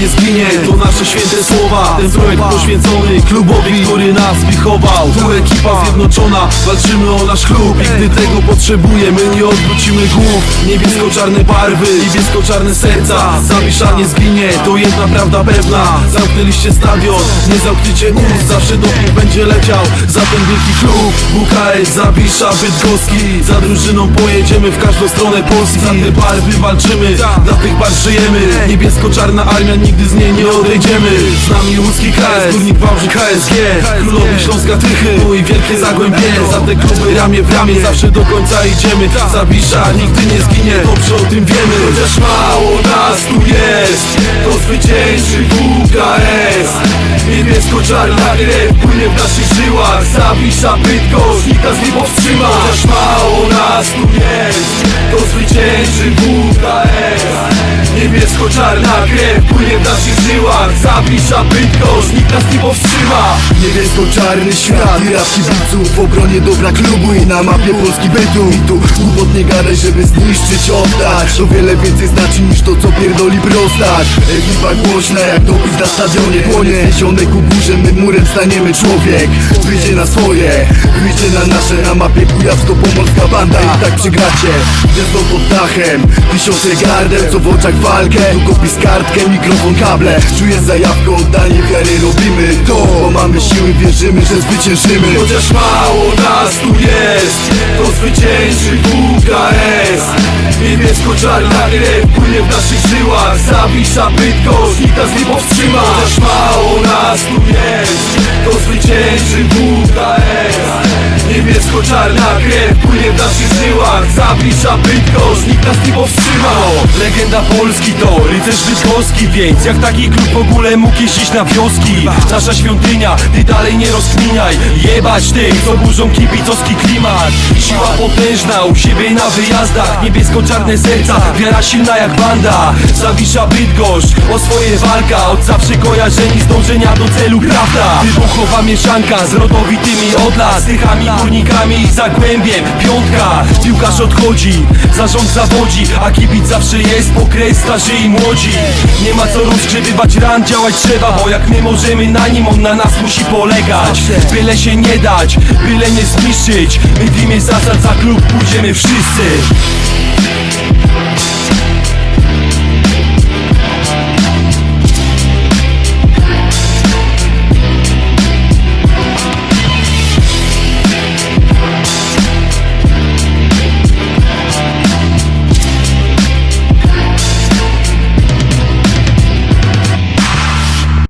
nie zginie. To nasze święte słowa. Ten projekt poświęcony klubowi, który nas wychował. Tu ekipa zjednoczona, walczymy o nasz klub I gdy tego potrzebujemy, nie odwrócimy głów. Niebiesko-czarne barwy, niebiesko-czarne serca. Zawisza nie zginie, to jedna prawda pewna. Zamknęliście stadion, nie zamkniecie ust. Zawsze doping będzie leciał. Za ten wielki klub WKS, Zawisza, Bydgoski. Za drużyną pojedziemy w każdą stronę Polski. Za te barwy walczymy, dla tych barw żyjemy Niebiesko-czarna armia, nigdy z niej nie odejdziemy. Z nami łódzki KS, Górnik Wałbrzych KSG Królowie Śląska Tychy, i wielkie Zagłębie. Za te kluby ramię w ramię, zawsze do końca idziemy. Zawisza nigdy nie zginie, dobrze o tym wiemy. Chociaż mało nas tu jest, to zwycięży WKS Niebiesko-czarna krew płynie w naszych żyłach. Zawisza Bydgoszcz, nikt nas nie powstrzyma Chociaż mało nas tu jest, to zwycięży WKS Niebiesko-czarna krew płynie w naszych żyłach. Zawisza Bydgoszcz, nikt nas nie powstrzyma. Niebiesko-czarny świat Rap kibiców w obronie dobra klubu I na mapie Polski bytu. I tu głupot nie gadaj, żeby zniszczyć, oddać. To wiele więcej znaczy niż to, co pierdoli prostać Ekipa głośna jak dopis na stadionie Płonie. Zniesione ku górze, my murem staniemy człowiek. Wyjdzie na swoje, wyjdzie na nasze. Na mapie kujawsko-pomorska banda. I tak przegracie, gwiazdą pod dachem Tysiące gardeł, co w oczach walkę. Tu kartkę, mikrofon, kable. Czuję zajawką, oddanie wiary Robimy to, bo mamy siły, wierzymy, że zwyciężymy. Chociaż mało nas tu jest To zwycięży WKS Niebiesko-czarna krew płynie w naszych żyłach. Zawisza Bydgoszcz, nikt nas nie powstrzyma. Chociaż mało nas tu jest To zwycięży WKS Niebiesko-czarna krew płynie w naszych żyłach. Zawisza Bydgoszcz, nikt nas nie powstrzyma Legenda Polski to rycerz bydgoski Więc jak taki klub w ogóle mógł jeździć na wioski? Nasza świątynia, ty dalej nie rozkminiaj. Jebać tych, co burzą kibicowski klimat. Siła potężna u siebie na wyjazdach. Niebiesko-czarne serca, wiara silna jak banda. Zawisza Bydgoszcz, o swoje walka. Od zawsze kojarzeni z dążenia do celu prawda. Wybuchowa mieszanka z rodowitymi od lat Tychami, górnikami i zagłębiem. Piątka, piłkarz odchodzi Zarząd zawodzi, a kibic zawsze jest Pokres starzy i młodzi. Nie ma co rozgrzebywać ran, działać trzeba Bo jak my możemy na nim, on na nas musi polegać. Byle się nie dać, byle nie zniszczyć. My w imię zasad za klub pójdziemy wszyscy